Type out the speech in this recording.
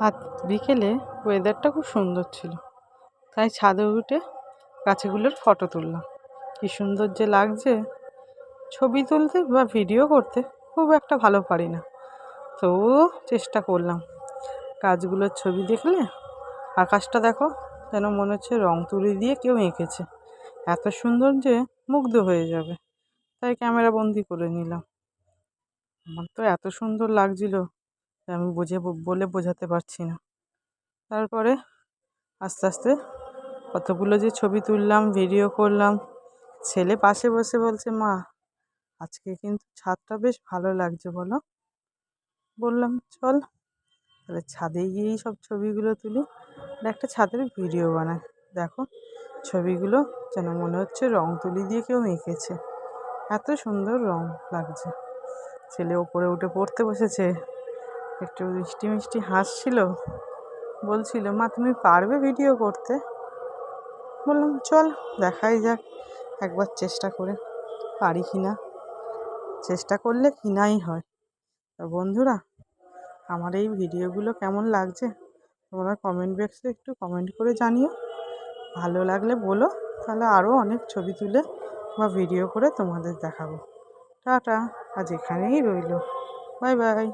আর বিকেলে ওয়েদারটা খুব সুন্দর ছিল। তাই ছাদে উঠে গাছগুলোর ফটো তুললাম। কী সুন্দর যে লাগছে। ছবি তুলতে বা ভিডিও করতে খুব একটা ভালো পারি না। তবুও চেষ্টা করলাম। গাছগুলোর ছবি দেখলে আকাশটা দেখো যেন মনে হচ্ছে রং তুলি দিয়ে কেউ এঁকেছে। এত সুন্দর যে মুগ্ধ হয়ে যাবে। তাই ক্যামেরা বন্দি করে নিলাম। আমার তো এত সুন্দর লাগছিল। আমি বুঝে বলে বোঝাতে পারছি না। তারপরে আস্তে আস্তে কতগুলো যে ছবি তুললাম ভিডিও করলাম, ছেলে পাশে বসে বলছে, মা, আজকে কিন্তু ছাদটা বেশ ভালো লাগছে বলো। বললাম, চল, তাহলে ছাদে গিয়েই সব ছবিগুলো তুলি একটা ছাদের ভিডিও বানাই। দেখো, ছবিগুলো যেন মনে হচ্ছে রং তুলি দিয়ে কেউ এঁকেছে। এত সুন্দর রং লাগছে। ছেলে ওপরে উঠে পড়তে বসেছে। একটু মিষ্টি মিষ্টি হাসছিল। বলছিল, মা, তুমি পারবে ভিডিও করতে? বললাম, চল, দেখাই যাক, একবার চেষ্টা করে পারি কি না। চেষ্টা করলে কিনাই হয়। তা বন্ধুরা, আমার এই ভিডিওগুলো কেমন লাগছে? তোমরা কমেন্ট বক্সে একটু কমেন্ট করে জানিও। ভালো লাগলে বলো, তাহলে আরও অনেক ছবি তুলে বা ভিডিও করে তোমাদের দেখাবো। টাটা, আজ এখানেই রইল। Bye bye.